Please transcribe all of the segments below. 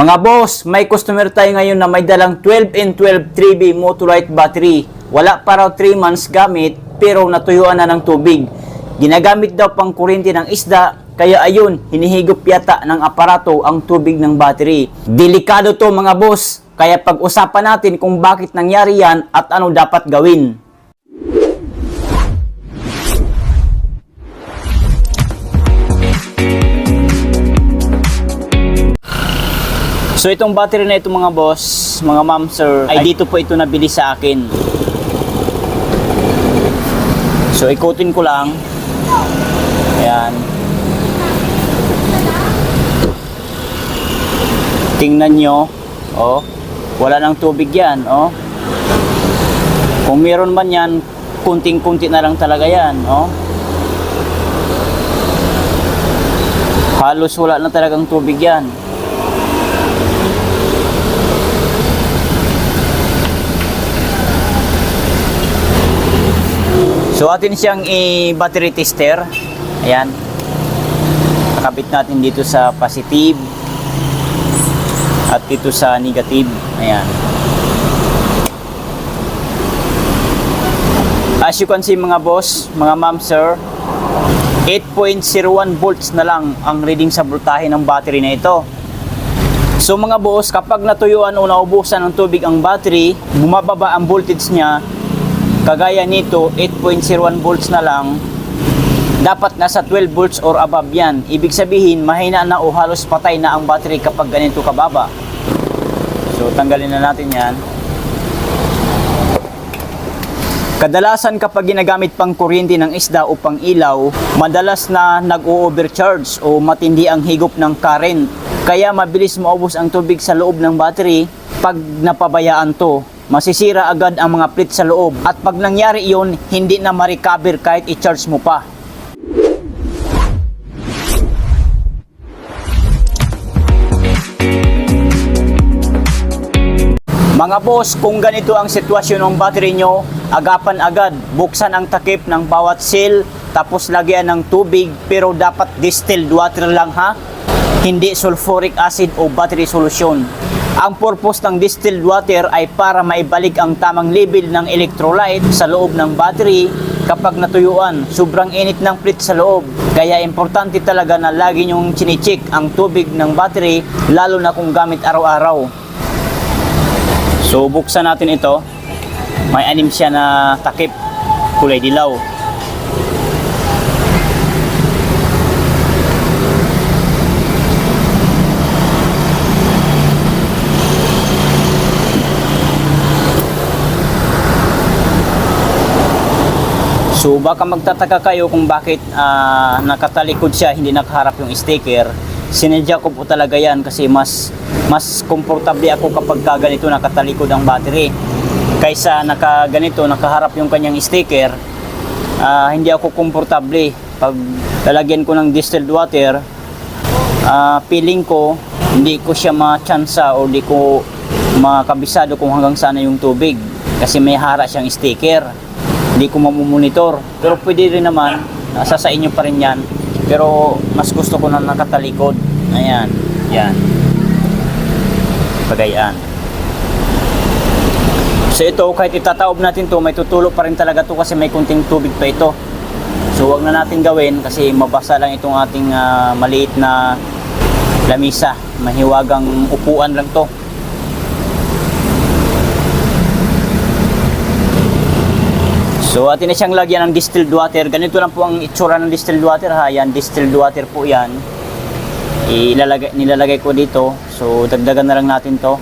Mga boss, may customer tayo ngayon na may dalang 12 and 12 3B Motolite battery. Wala pa raw 3 months gamit pero natuyuan na ng tubig. Ginagamit daw pang kuryente ng isda kaya ayun, hinihigop yata ng aparato ang tubig ng battery. Delikado to mga boss, kaya pag-usapan natin kung bakit nangyari yan at ano dapat gawin. So itong battery na ito mga boss, mga ma'am sir, ay dito po ito nabili sa akin. So ikutin ko lang. Ayan. Tingnan nyo. Oh. Wala nang tubig yan. Oh. Kung meron man yan, kunting-kunti na lang talaga yan. Oh. Halos wala na talagang tubig yan. So atin siyang i-battery tester. Ayan. Nakabit natin dito sa positive at dito sa negative. Ayan. As you can see mga boss, mga ma'am sir, 8.01 volts na lang ang reading sa voltahe ng battery na ito. So mga boss, kapag natuyuan o naubusan ng tubig ang battery, bumababa ang voltage niya Kagaya nito, 8.01 volts na lang, dapat nasa 12 volts or above yan. Ibig sabihin, mahina na o halos patay na ang battery kapag ganito kababa. So, tanggalin na natin yan. Kadalasan kapag ginagamit pang kuryente ng isda o pang ilaw, madalas na nag-o-overcharge o matindi ang higop ng current. Kaya mabilis maubos ang tubig sa loob ng battery pag napabayaan to masisira agad ang mga plate sa loob. At pag nangyari iyon, hindi na ma-recover kahit i-charge mo pa. Mga boss, kung ganito ang sitwasyon ng battery nyo, agapan agad, buksan ang takip ng bawat seal, tapos lagyan ng tubig, pero dapat distilled water lang ha, hindi sulfuric acid o battery solution. Ang purpose ng distilled water ay para maibalik ang tamang level ng electrolyte sa loob ng battery kapag natuyuan. Sobrang init ng plate sa loob. Kaya importante talaga na lagi nyong chinecheck ang tubig ng battery lalo na kung gamit araw-araw. So buksan natin ito. May anim siya na takip kulay dilaw. So baka magtataka kayo kung bakit ah, nakatalikod siya, hindi nakaharap yung sticker. Sinadya ko po talaga yan kasi mas mas komportable ako kapag ka ganito nakatalikod ang battery. Kaysa naka ganito, nakaharap yung kanyang sticker, ah, hindi ako komportable. Pag lalagyan ko ng distilled water, ah, feeling ko hindi ko siya ma-chansa o hindi ko makabisado kung hanggang sana yung tubig kasi may hara siyang sticker hindi ko mamumonitor. Pero pwede rin naman, nasa sa inyo pa rin yan. Pero mas gusto ko na nakatalikod. Ayan, yan. Pagayaan. So ito, kahit itataob natin to, may tutulo pa rin talaga to kasi may kunting tubig pa ito. So wag na natin gawin kasi mabasa lang itong ating ah, maliit na lamisa. Mahiwagang upuan lang to. So atin na siyang lagyan ng distilled water. Ganito lang po ang itsura ng distilled water ha. Yan, distilled water po yan. Ilalagay, nilalagay ko dito. So dagdagan na lang natin to.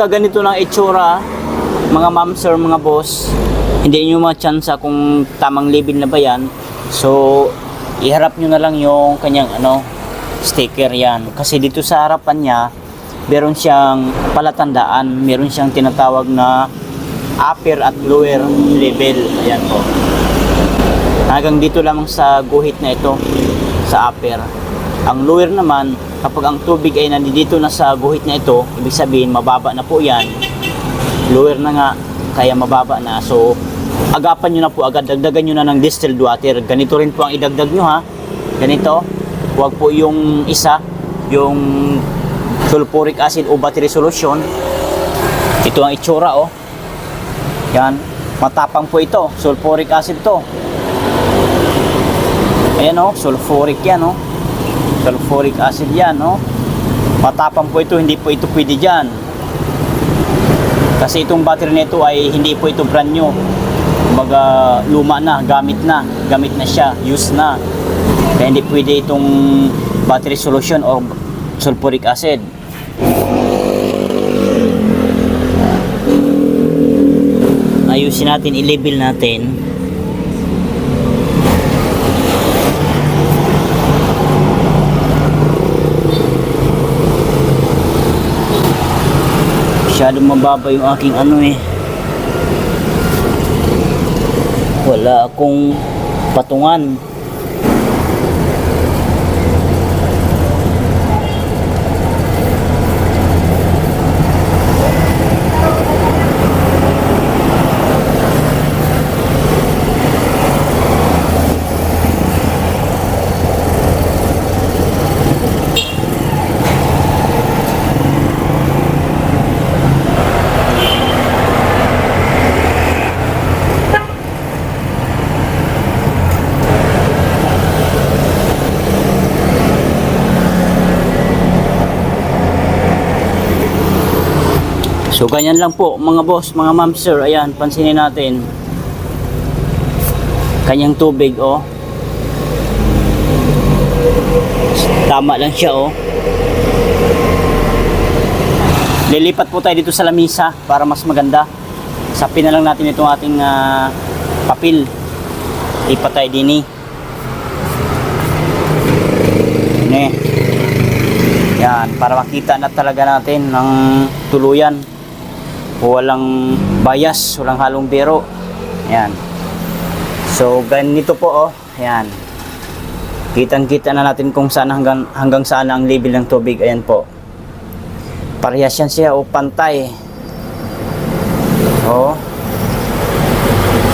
So kapag ka ganito ng itsura, mga ma'am sir, mga boss, hindi nyo ma-chance kung tamang level na ba yan. So, iharap nyo na lang yung kanyang ano, sticker yan. Kasi dito sa harapan niya, meron siyang palatandaan, meron siyang tinatawag na upper at lower level. Ayan po. Hanggang dito lamang sa guhit na ito, sa upper. Ang lower naman, kapag ang tubig ay nandito na sa guhit na ito, ibig sabihin mababa na po yan. Lower na nga, kaya mababa na. So, agapan nyo na po agad, dagdagan nyo na ng distilled water. Ganito rin po ang idagdag nyo ha. Ganito. Huwag po yung isa, yung sulfuric acid o battery solution. Ito ang itsura oh. Yan. Matapang po ito. Sulfuric acid to. Ayan oh, sulfuric yan oh. Sulfuric acid yan oh. Matapang po ito, hindi po ito pwede dyan. Kasi itong battery nito ay hindi po ito brand new. Kumbaga luma na, gamit na, gamit na siya, use na. Kaya hindi pwede itong battery solution o sulfuric acid. Ayusin natin, i-label natin. Masyadong mababa yung aking ano eh. Wala akong patungan. So ganyan lang po mga boss, mga ma'am sir, ayan, pansinin natin. Kanyang tubig oh. Tama lang siya oh. Lilipat po tayo dito sa lamisa para mas maganda. Sapin na lang natin itong ating ah, papel. Lipat tayo din eh. Yan, para makita na talaga natin ng tuluyan. Walang bias, walang halong biro. Yan. So, ganito po oh. Yan. Kitang-kita na natin kung saan hanggang, hanggang saan ang level ng tubig. Ayan po. Parehas yan siya o pantay. Oh.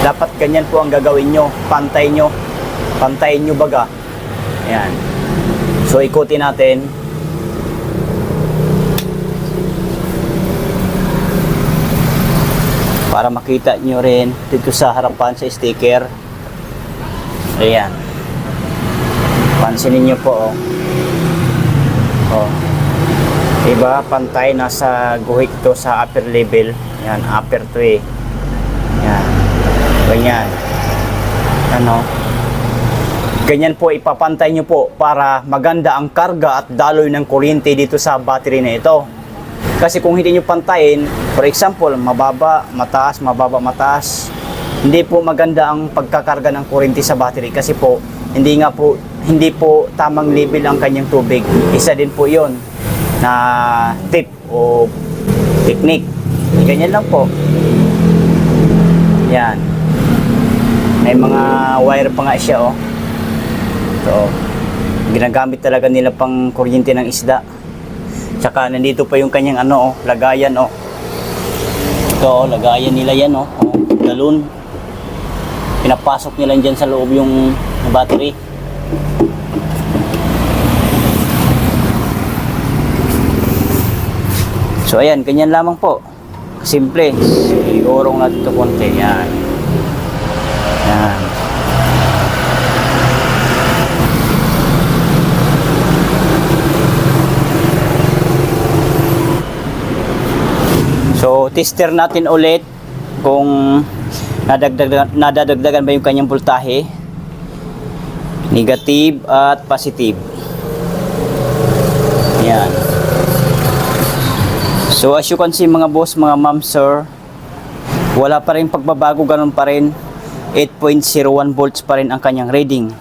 Dapat ganyan po ang gagawin nyo. Pantay nyo. Pantayin nyo baga. Ayan. So, ikutin natin. Para makita nyo rin dito sa harapan sa sticker. Ayan. Pansinin nyo po oh. oh. diba pantay nasa guhit to sa upper level. Yan upper to eh. Yan ganyan. Ano? Ganyan po ipapantay nyo po para maganda ang karga at daloy ng kuryente dito sa battery na ito kasi kung hindi nyo pantayin, for example, mababa, mataas, mababa, mataas, hindi po maganda ang pagkakarga ng kuryente sa battery kasi po hindi nga po hindi po tamang level ang kanyang tubig. Isa din po 'yon na tip o technique. Ganyan lang po. Yan. May mga wire pa nga siya oh. So, ginagamit talaga nila pang kuryente ng isda. Tsaka nandito pa yung kanyang ano, oh, lagayan oh. Ito, oh, lagayan nila yan oh. oh galon. Pinapasok nila dyan sa loob yung battery. So ayan, ganyan lamang po. Simple. Sigurong natin ito konti. Yan. Yan. So, tester natin ulit kung nadagdagan, nadadagdagan ba yung kanyang voltahe. Negative at positive. Yan. So as you can see mga boss, mga ma'am, sir, wala pa rin pagbabago, ganun pa rin. 8.01 volts pa rin ang kanyang reading.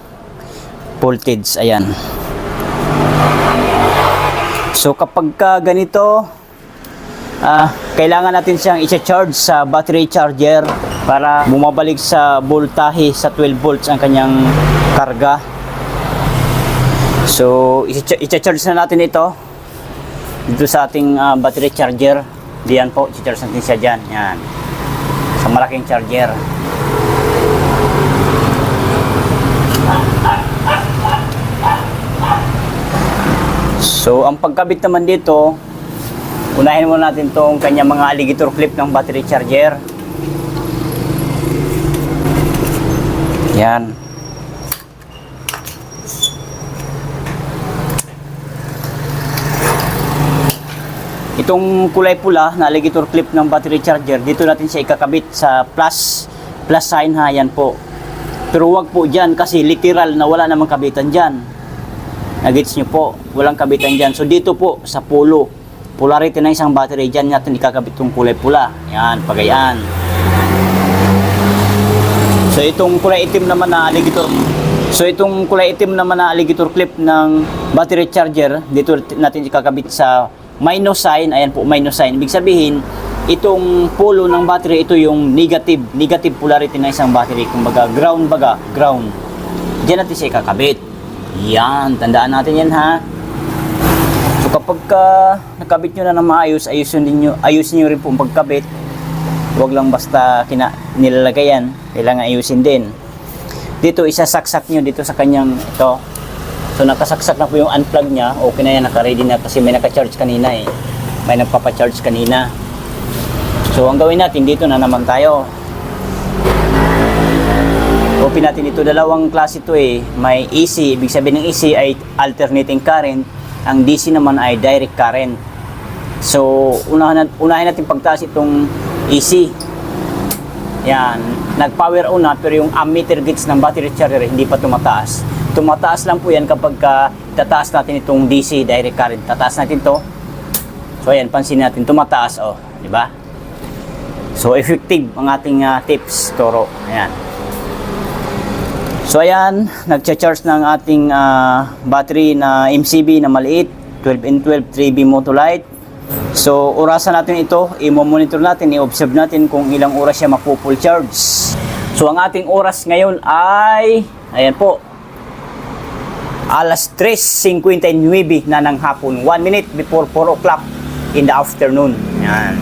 Voltage, ayan. So kapag ka ganito, ah, kailangan natin siyang i-charge sa battery charger para bumabalik sa voltahe sa 12 volts ang kanyang karga. So, i-charge na natin ito dito sa ating ah, battery charger. Diyan po, i-charge natin siya dyan. Yan. Sa malaking charger. So, ang pagkabit naman dito, unahin muna natin tong kanya mga alligator clip ng battery charger. Yan. Itong kulay pula na alligator clip ng battery charger, dito natin siya ikakabit sa plus plus sign ha, yan po. Pero wag po dyan kasi literal na wala namang kabitan dyan. Nagets nyo po, walang kabitan dyan. So dito po sa pulo, polarity ng isang battery dyan natin ikakabit itong kulay pula. Yan, pagayaan. So itong kulay itim naman na alligator So itong kulay itim naman na alligator clip ng battery charger, dito natin ikakabit sa minus sign. Ayan po, minus sign. Ibig sabihin, itong polo ng battery, ito yung negative, negative polarity ng isang battery. Kumbaga, ground baga, ground. Diyan natin siya ikakabit. Yan, tandaan natin yan ha. Kapag ka nakabit nyo na ng maayos, ayusin niyo ayusin niyo rin po ang pagkabit. Huwag lang basta kina, nilalagay yan. Kailangan ayusin din. Dito, isasaksak nyo dito sa kanyang ito. So nakasaksak na po yung unplug niya. Okay na yan, naka-ready na kasi may naka-charge kanina eh. May nagpapa-charge kanina. So ang gawin natin, dito na naman tayo. Open natin ito. Dalawang klase ito eh. May AC. Ibig sabihin ng AC ay alternating current. Ang DC naman ay direct current. So, unahin, unahin natin pagtaas itong AC. Yan. Nag-power on na pero yung ammeter gauge ng battery charger hindi pa tumataas. Tumataas lang po yan kapag ka tataas natin itong DC direct current. Tataas natin to. So ayan, pansin natin tumataas oh, di ba? So effective ang ating ah, tips, Toro. Ayan. So ayan, nagcha-charge ng ating ah, battery na MCB na maliit, 12N12 3B Motolite. So orasan natin ito, i-monitor natin, i-observe natin kung ilang oras siya mapu-full charge. So ang ating oras ngayon ay, ayan po, alas 3.59 na ng hapon, 1 minute before 4 o'clock in the afternoon. Yan.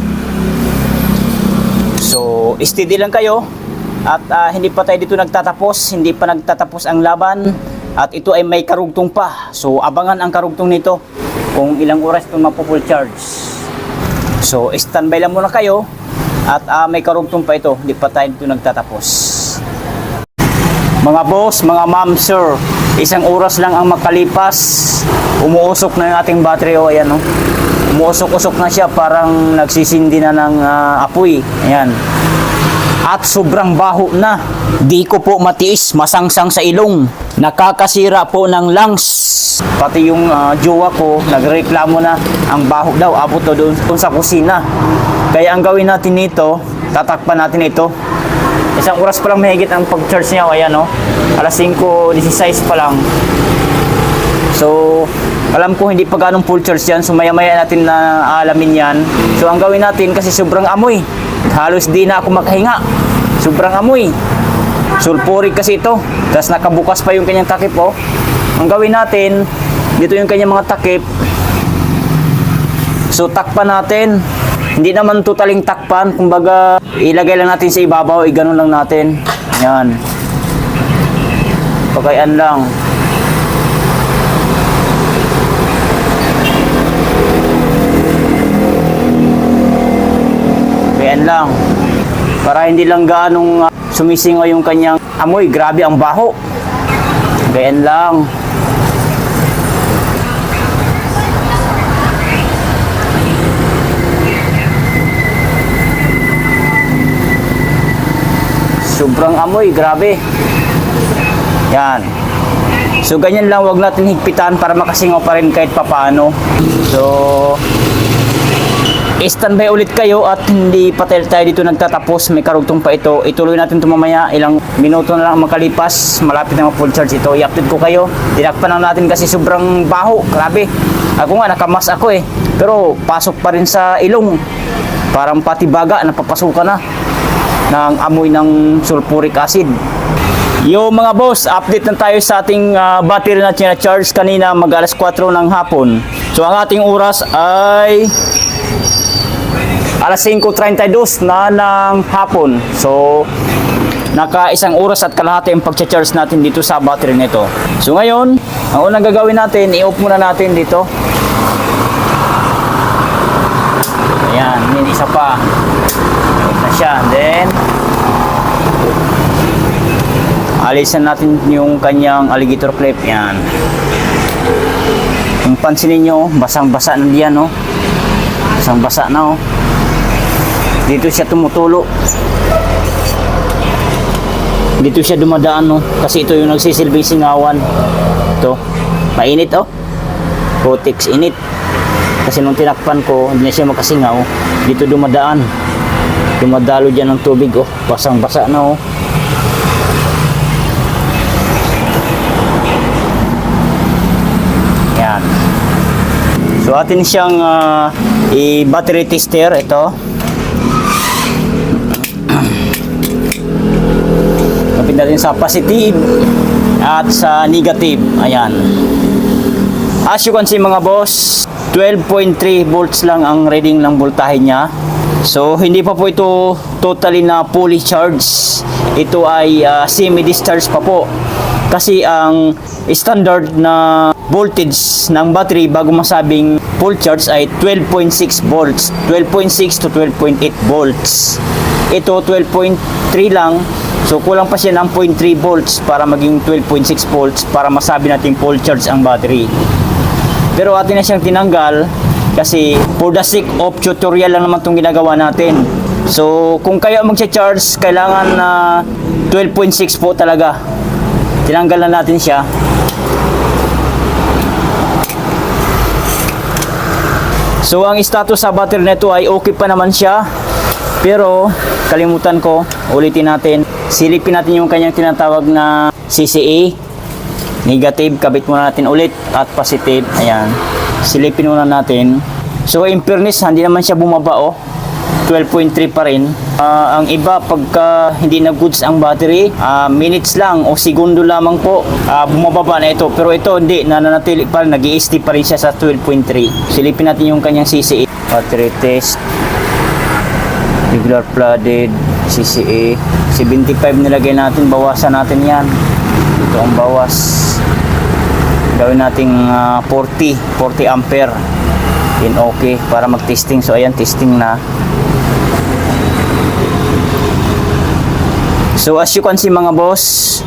So, steady lang kayo at ah, hindi pa tayo dito nagtatapos, hindi pa nagtatapos ang laban at ito ay may karugtong pa. So, abangan ang karugtong nito kung ilang oras ito mapo-full charge. So, standby lang muna kayo at ah, may karugtong pa ito, hindi pa tayo dito nagtatapos. Mga boss, mga ma'am, sir, isang oras lang ang makalipas. Umuusok na yung ating battery. O, ayan, o. Umuusok-usok na siya. Parang nagsisindi na ng ah, apoy. Ayan. At sobrang baho na. Di ko po matiis, masangsang sa ilong. Nakakasira po ng lungs. Pati yung ah, jowa ko, nagreklamo na ang baho daw. Abot daw doon, doon sa kusina. Kaya ang gawin natin nito, tatakpan natin ito. Isang oras pa lang mahigit ang pag-charge niya. Ayan, no? Alas 5.16 pa lang. So, alam ko hindi pa ganong full charge yan. So, maya-maya natin na alamin yan. So, ang gawin natin kasi sobrang amoy. Halos di na ako makahinga. Sobrang amoy. Sulfuric kasi ito. Tapos nakabukas pa yung kanyang takip, oh. Ang gawin natin, dito yung kanyang mga takip. So, takpan natin. Hindi naman totaling takpan. Kumbaga, ilagay lang natin sa ibabaw. I-ganon lang natin. Yan. Pagkayaan lang. Lang. Para hindi lang ganong uh, sumisingaw yung kanyang amoy. Grabe ang baho. Kayaan lang. Sobrang amoy, grabe. Yan. So ganyan lang, wag natin higpitan para makasingaw pa rin kahit papano. So standby ulit kayo at hindi pa tayo dito nagtatapos. May karugtong pa ito. Ituloy natin ito mamaya. Ilang minuto na lang makalipas. Malapit na mag-full charge ito. I-update ko kayo. Tinakpan lang natin kasi sobrang baho. Grabe. Ako nga, nakamas ako eh. Pero pasok pa rin sa ilong. Parang pati baga, napapasukan na ng amoy ng sulfuric acid. Yo mga boss, update na tayo sa ating ah, battery na charge kanina mag alas 4 ng hapon. So ang ating oras ay alas 5.32 na ng hapon. So naka isang oras at kalahati ang pag-charge natin dito sa battery nito. So ngayon, ang unang gagawin natin, i-off muna natin dito. Ayan, yun isa pa. Na siya. Then, alisan natin yung kanyang alligator clip yan kung pansinin nyo basang basa na diyan no basang basa na oh dito siya tumutulo. Dito siya dumadaan no? Kasi ito yung nagsisilbing singawan. Ito. Mainit oh. Protex init. Kasi nung tinakpan ko hindi na siya makasingaw. Dito dumadaan. Dumadalo dyan ng tubig oh. Basang basa na oh. Yan. So atin siyang ah, i-battery tester. Ito. Natin sa positive at sa negative. Ayan. As you can see mga boss, 12.3 volts lang ang reading ng voltahe niya. So hindi pa po ito totally na fully charged. Ito ay ah, semi-discharge pa po. Kasi ang standard na voltage ng battery bago masabing full charge ay 12.6 volts. 12.6 to 12.8 volts. Ito 12.3 lang. So kulang pa siya ng 0.3 volts para maging 12.6 volts para masabi natin full charge ang battery. Pero atin na siyang tinanggal kasi for the sake of tutorial lang naman itong ginagawa natin. So kung kayo ang magcha-charge, kailangan na 12.6 po talaga. Tinanggal na natin siya. So ang status sa battery nito ay okay pa naman siya. Pero kalimutan ko, ulitin natin. Silipin natin yung kanyang tinatawag na CCA. Negative, kabit muna natin ulit. At positive, ayan. Silipin muna natin. So in fairness, hindi naman siya bumaba oh. 12.3 pa rin. Ah, ang iba pagka hindi na goods ang battery, ah, minutes lang o segundo lamang po ah, bumababa na ito. Pero ito hindi, nananatili pa rin, nag pa rin siya sa 12.3. Silipin natin yung kanyang CCA. Battery test. Regular flooded, CCA. 75 nilagay natin, bawasan natin yan. Ito ang bawas. Gawin nating ah, 40, 40 ampere. Then okay para mag-testing. So ayan, testing na. So as you can see mga boss,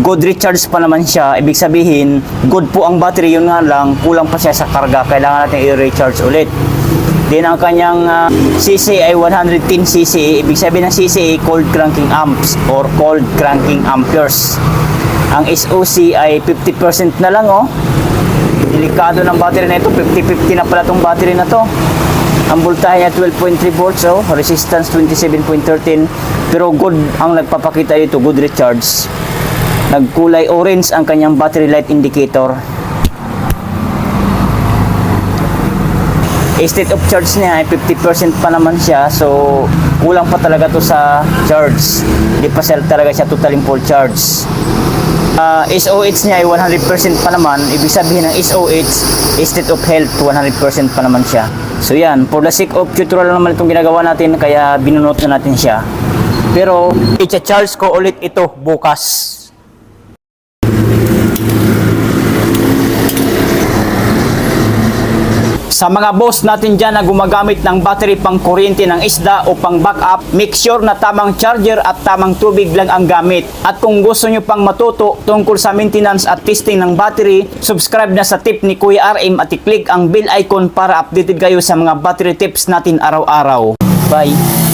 good recharge pa naman siya. Ibig sabihin, good po ang battery. Yun nga lang, kulang pa siya sa karga. Kailangan natin i-recharge ulit. Then ang kanyang ah, CC ay 110 CC. Ibig sabihin ng CC cold cranking amps or cold cranking amperes. Ang SOC ay 50% na lang oh. Delikado ng battery na ito. 50-50 na pala tong battery na to. Ang voltahe niya 12.3 volts oh. Resistance 27.13. Pero good ang nagpapakita dito, good recharge. Nagkulay orange ang kanyang battery light indicator. State of charge niya ay 50% pa naman siya. So kulang pa talaga to sa charge. Hindi pa siya talaga siya totaling full charge. Ah, SOH niya ay 100% pa naman. Ibig sabihin ng SOH state of health 100% pa naman siya. So yan. For the sake of tutorial naman itong ginagawa natin kaya binunot na natin siya. Pero i-charge ko ulit ito bukas Sa mga boss natin dyan na gumagamit ng battery pang kuryente ng isda o pang backup, make sure na tamang charger at tamang tubig lang ang gamit. At kung gusto nyo pang matuto tungkol sa maintenance at testing ng battery, subscribe na sa tip ni Kuya RM at i-click ang bell icon para updated kayo sa mga battery tips natin araw-araw. Bye!